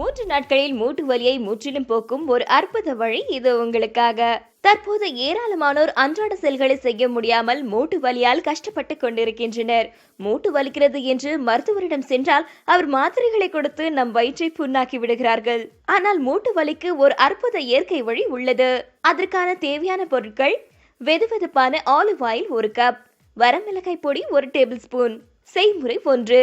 மூன்று நாட்களில் மூட்டு வலியை முற்றிலும் போக்கும் ஒரு அற்புத வழி இது உங்களுக்காக. தற்போது ஏராளமானோர் அன்றாட செயல்களை செய்ய முடியாமல் மூட்டு வலியால் கஷ்டப்பட்டு கொண்டிருக்கின்றனர். மூட்டு வலிக்கிறது என்று மருத்துவரிடம் சென்றால் அவர் மாத்திரைகளை கொடுத்து நம் வயிற்றை புண்ணாக்கி விடுகிறார்கள். ஆனால் மூட்டு வலிக்கு ஒரு அற்புத இயற்கை வழி உள்ளது. அதற்கான தேவையான பொருட்கள் வெதுவெதுப்பான ஆலிவ் ஆயில் ஒரு கப் வரமிளகாய் பொடி ஒரு டேபிள் ஸ்பூன் செய்முறை ஒன்று.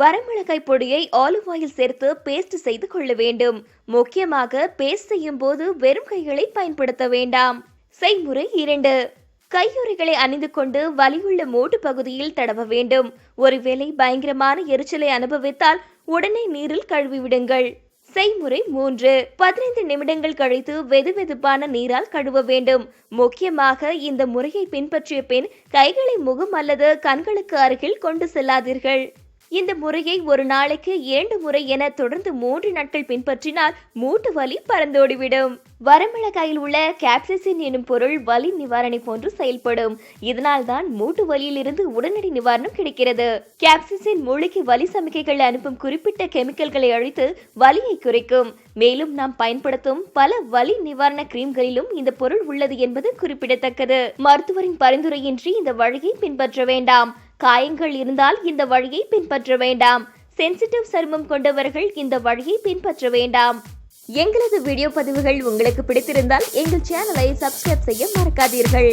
வரமிளகாய் பொடியை ஆலிவ் ஆயில் சேர்த்து பேஸ்ட் செய்து கொள்ள வேண்டும். முக்கியமாக பேஸ்ட் செய்யும் போது வெறும் கைகளை பயன்படுத்த வேண்டாம். செய்முறை இரண்டு. கையுறைகளை அணிந்து கொண்டு வலியுள்ள மூட்டு பகுதியில் தடவ வேண்டும். ஒருவேளை பயங்கரமான எரிச்சலை அனுபவித்தால் உடனே நீரில் கழுவி விடுங்கள். செய்முறை மூன்று. பதினைந்து நிமிடங்கள் கழித்து வெதுவெதுப்பான நீரால் கழுவ வேண்டும். முக்கியமாக இந்த முறையை பின்பற்றிய பின் கைகளை முகம் அல்லது கண்களுக்கு அருகில் கொண்டு செல்லாதீர்கள். இந்த முறையை ஒரு நாளைக்கு இரண்டு முறை என தொடர்ந்து மூன்று நாட்கள் பின்பற்றினால் மூட்டு வலி பறந்தோடிவிடும் வரமிளகாயில் உள்ள கேப்சிசின் எனும் பொருள் வலி நிவாரணி போன்று செயல்படும். இதனால் தான் மூட்டு வலியிலிருந்து உடனடி நிவாரணம் கிடைக்கிறது. கேப்சிசின் மூளைக்கு வலி சமிக்கைகள் அனுப்பும் குறிப்பிட்ட கெமிக்கல்களை அழித்து வலியை குறைக்கும். மேலும் நாம் பயன்படுத்தும் பல வலி நிவாரண கிரீம்களிலும் இந்த பொருள் உள்ளது என்பது குறிப்பிடத்தக்கது. மருத்துவரின் பரிந்துரையின்றி இந்த வழியை பின்பற்ற வேண்டாம். காயங்கள் இருந்தால் இந்த வழியை பின்பற்ற வேண்டாம். சென்சிட்டிவ் சருமம் கொண்டவர்கள் இந்த வழியை பின்பற்ற வேண்டாம். எங்களது வீடியோ பதிவுகள் உங்களுக்கு பிடித்திருந்தால் எங்கள் சேனலை சப்ஸ்கிரைப் செய்ய மறக்காதீர்கள்.